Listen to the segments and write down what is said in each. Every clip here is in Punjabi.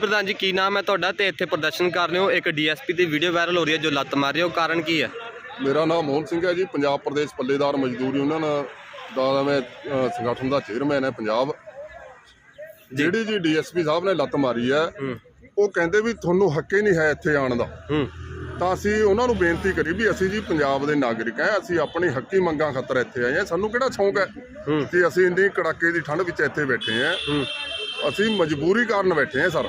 ਪ੍ਰਧਾਨ ਜੀ ਕੀ ਨਾਮ ਹੈ ਤੁਹਾਡਾ? ਤੇ ਇੱਥੇ ਪ੍ਰਦਰਸ਼ਨ ਕਰ ਰਹੇ ਹੋ। ਇੱਕ ਡੀਐਸਪੀ ਦੀ ਵੀਡੀਓ ਵਾਇਰਲ ਹੋ ਰਹੀ ਹੈ ਜੋ ਲੱਤ ਮਾਰ ਰਹੀ ਹੈ। ਕਾਰਨ ਕੀ ਹੈ? ਮੇਰਾ ਨਾਮ ਮੋਹਨ ਸਿੰਘ ਹੈ ਜੀ। ਪੰਜਾਬ ਪ੍ਰਦੇਸ਼ ਪੱਲੇਦਾਰ ਮਜ਼ਦੂਰ ਯੂਨੀਅਨ ਦਾ ਮੈਂ ਸੰਗਠਨ ਦਾ ਚੇਅਰਮੈਨ ਹੈ ਪੰਜਾਬ। ਜਿਹੜੀ ਜੀ ਡੀਐਸਪੀ ਸਾਹਿਬ ਨੇ ਲੱਤ ਮਾਰੀ ਹੈ ਉਹ ਕਹਿੰਦੇ ਵੀ ਤੁਹਾਨੂੰ ਹੱਕੇ ਨਹੀਂ ਹੈ ਇੱਥੇ ਆਉਣ ਦਾ। ਤਾਂ ਅਸੀਂ ਉਹਨਾਂ ਨੂੰ ਬੇਨਤੀ ਕਰੀ ਵੀ ਅਸੀਂ ਜੀ ਪੰਜਾਬ ਦੇ ਨਾਗਰਿਕ ਹਾਂ ਅਸੀਂ ਆਪਣੀ ਹੱਕੀ ਮੰਗਾਂ ਖਾਤਰ ਇੱਥੇ ਆਏ ਹਾਂ। ਸਾਨੂੰ ਕਿਹੜਾ ਸ਼ੌਂਕ ਹੈ ਕਿ ਅਸੀਂ ਇੰਨੀ ਕੜਾਕੇ ਦੀ ਠੰਡ ਵਿੱਚ ਇੱਥੇ ਬੈਠੇ ਹਾਂ। ਅਸੀਂ ਮਜਬੂਰੀ ਕਾਰਨ ਬੈਠੇ ਹਾਂ ਸਰ।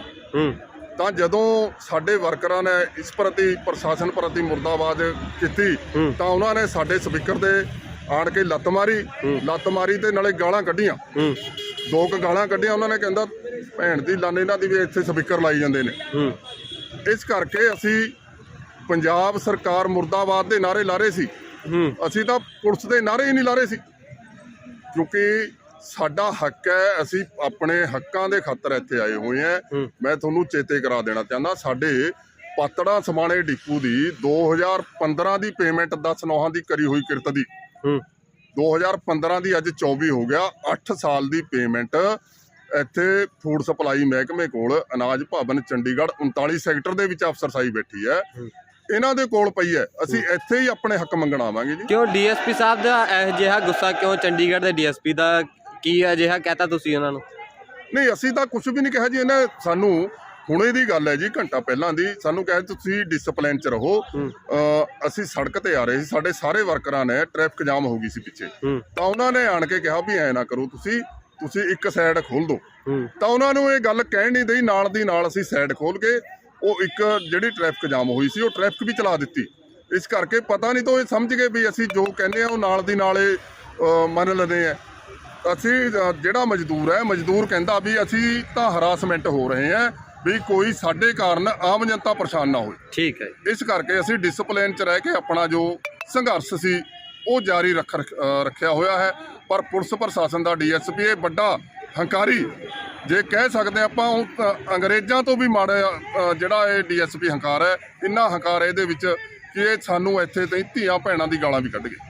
ਤਾਂ ਜਦੋਂ ਸਾਡੇ ਵਰਕਰਾਂ ਨੇ ਇਸ ਪ੍ਰਤੀ ਪ੍ਰਸ਼ਾਸਨ ਪ੍ਰਤੀ ਮੁਰਦਾਬਾਦ ਕੀਤੀ। ਤਾਂ ਉਹਨਾਂ ਨੇ ਸਾਡੇ ਸਪੀਕਰ ਦੇ ਆਣ ਕੇ ਲੱਤ ਮਾਰੀ। ਲੱਤ ਮਾਰੀ ਤੇ ਨਾਲੇ ਗਾਲਾਂ ਕੱਢੀਆਂ। ਦੋ ਕੁ ਗਾਲਾਂ ਕੱਢੀਆਂ ਉਹਨਾਂ ਨੇ ਕਹਿੰਦਾ ਭੈਣ ਦੀ ਲਾਨੇ ਇਹਨਾਂ ਦੀ ਵੀ ਇੱਥੇ ਸਪੀਕਰ ਲਾਈ ਜਾਂਦੇ ਨੇ। ਇਸ ਕਰਕੇ ਅਸੀਂ ਪੰਜਾਬ ਸਰਕਾਰ ਮੁਰਦਾਬਾਦ ਦੇ ਨਾਰੇ ਲਾ ਰਹੇ ਸੀ। ਹੂੰ। ਅਸੀਂ ਤਾਂ ਪੁਲਿਸ ਦੇ ਨਾਰੇ ਹੀ ਨਹੀਂ ਲਾ ਰਹੇ ਸੀ। ਕਿਉਂਕਿ ਸਾਡਾ ਹੱਕ ਹੈ ਅਸੀਂ ਆਪਣੇ ਹੱਕਾਂ ਦੇ ਖਾਤਰ ਇੱਥੇ ਆਏ ਹੋਏ ਹਾਂ। ਹੂੰ। ਮੈਂ ਤੁਹਾਨੂੰ ਚੇਤੇ ਕਰਾ ਦੇਣਾ ਚਾਹੁੰਦਾ ਸਾਡੇ ਪਾਤੜਾ ਸਮਾਣੇ ਡਿਪੂ ਦੀ 2015 ਦੀ ਪੇਮੈਂਟ 10 ਨੌਹਾਂ ਦੀ ਕਰੀ ਹੋਈ ਕਿਰਤ ਦੀ। ਹੂੰ। 2015 ਦੀ ਅੱਜ 24 ਹੋ ਗਿਆ 8 ਸਾਲ ਦੀ ਪੇਮੈਂਟ ਇੱਥੇ ਫੂਡ ਸਪਲਾਈ ਮਹਿਕਮੇ ਕੋਲ ਅਨਾਜ ਭਵਨ ਚੰਡੀਗੜ੍ਹ 39 ਸੈਕਟਰ ਦੇ ਵਿੱਚ ਅਫਸਰਸ਼ਾਹੀ ਬੈਠੀ ਹੈ। ਹੂੰ। ਇਹਨਾਂ ਦੇ ਕੋਲ ਪਈ ਹੈ। ਅਸੀਂ ਇੱਥੇ ਹੀ ਆਪਣੇ ਹੱਕ ਮੰਗਣ ਆਵਾਂਗੇ ਜੀ। ਕਿਉਂ ਡੀਐਸਪੀ ਸਾਹਿਬ ਦਾ ਇਹ ਜਿਹਾ ਗੁੱਸਾ ਕਿਉਂ ਚੰਡੀਗੜ੍ਹ ਦੇ ਡੀਐਸਪੀ ਦਾ ਕੀ ਅਜਿਹਾ ਕਹਤਾ ਤੁਸੀਂ ਉਹਨਾਂ ਨੂੰ? ਨਹੀਂ ਅਸੀਂ ਤਾਂ ਕੁਝ ਵੀ ਨਹੀਂ ਕਿਹਾ ਜੀ ਇਹਨੇ ਸਾਨੂੰ ਹੁਣੇ ਦੀ ਗੱਲ ਹੈ ਜੀ ਘੰਟਾ ਪਹਿਲਾਂ ਦੀ। ਸਾਨੂੰ ਕਿਹਾ ਤੁਸੀਂ ਡਿਸਪਲਿਨ ਚ ਰਹੋ। ਅ, ਅਸੀਂ ਸੜਕ ਤੇ ਆ ਰਹੇ ਸੀ ਸਾਡੇ ਸਾਰੇ ਵਰਕਰਾਂ ਨੇ ਟ੍ਰੈਫਿਕ ਜਾਮ ਹੋ ਗਈ ਸੀ ਪਿੱਛੇ। ਹੂੰ। ਤਾਂ ਉਹਨਾਂ ਨੇ ਆਣ ਕੇ ਕਿਹਾ ਵੀ ਐ ਨਾ ਕਰੋ ਤੁਸੀਂ ਤੁਸੀਂ ਇੱਕ ਸਾਈਡ ਖੋਲ ਦਿਓ ਹੂੰ। ਤਾਂ ਉਹਨਾਂ ਨੂੰ ਇਹ ਗੱਲ ਕਹਿਣ ਨਹੀਂ ਦੇਈ ਨਾਲ ਦੀ ਨਾਲ ਅਸੀਂ ਸਾਈਡ ਖੋਲ ਕੇ ਉਹ ਇੱਕ ਜਿਹੜੀ ਟ੍ਰੈਫਿਕ ਜਾਮ ਹੋਈ ਸੀ ਉਹ ਟ੍ਰੈਫਿਕ ਵੀ ਚਲਾ ਦਿੱਤੀ। ਇਸ ਕਰਕੇ ਪਤਾ ਨਹੀਂ ਤੋਂ ਇਹ ਸਮਝ ਗਏ ਵੀ ਅਸੀਂ ਜੋ ਕਹਿੰਦੇ ਆ ਉਹ ਨਾਲ ਦੀ ਨਾਲ ਇਹ ਮੰਨ ਲੈਂਦੇ ਆ ਅਸੀਂ ਜਿਹੜਾ ਮਜ਼ਦੂਰ ਹੈ ਮਜ਼ਦੂਰ ਕਹਿੰਦਾ ਵੀ ਅਸੀਂ ਤਾਂ ਹਰਾਸਮੈਂਟ ਹੋ ਰਹੇ ਹਾਂ ਵੀ ਕੋਈ ਸਾਡੇ ਕਾਰਨ ਆਮ ਜਨਤਾ ਪਰੇਸ਼ਾਨ ਨਾ ਹੋਵੇ ਠੀਕ ਹੈ ਇਸ ਕਰਕੇ ਅਸੀਂ ਡਿਸਪਲਿਨ 'ਚ ਰਹਿ ਕੇ ਆਪਣਾ ਜੋ ਸੰਘਰਸ਼ ਸੀ ਉਹ ਜਾਰੀ ਰੱਖ ਰੱਖਿਆ ਹੋਇਆ ਹੈ। ਪਰ ਪੁਲਿਸ ਪ੍ਰਸ਼ਾਸਨ ਦਾ ਡੀਐਸਪੀ ਇਹ ਵੱਡਾ ਹੰਕਾਰੀ ਜੇ ਕਹਿ ਸਕਦੇ ਆਪਾਂ ਉਹ ਅੰਗਰੇਜ਼ਾਂ ਤੋਂ ਵੀ ਮਾੜਾ ਜਿਹੜਾ ਇਹ ਡੀਐਸਪੀ ਹੰਕਾਰ ਹੈ, ਇੰਨਾ ਹੰਕਾਰ ਹੈ ਇਹਦੇ ਵਿੱਚ ਕਿ ਇਹ ਸਾਨੂੰ ਇੱਥੇ ਤੇ ਧੀਆਂ ਭੈਣਾਂ ਦੀ ਗਾਲਾਂ ਵੀ ਕੱਢ ਗਏ।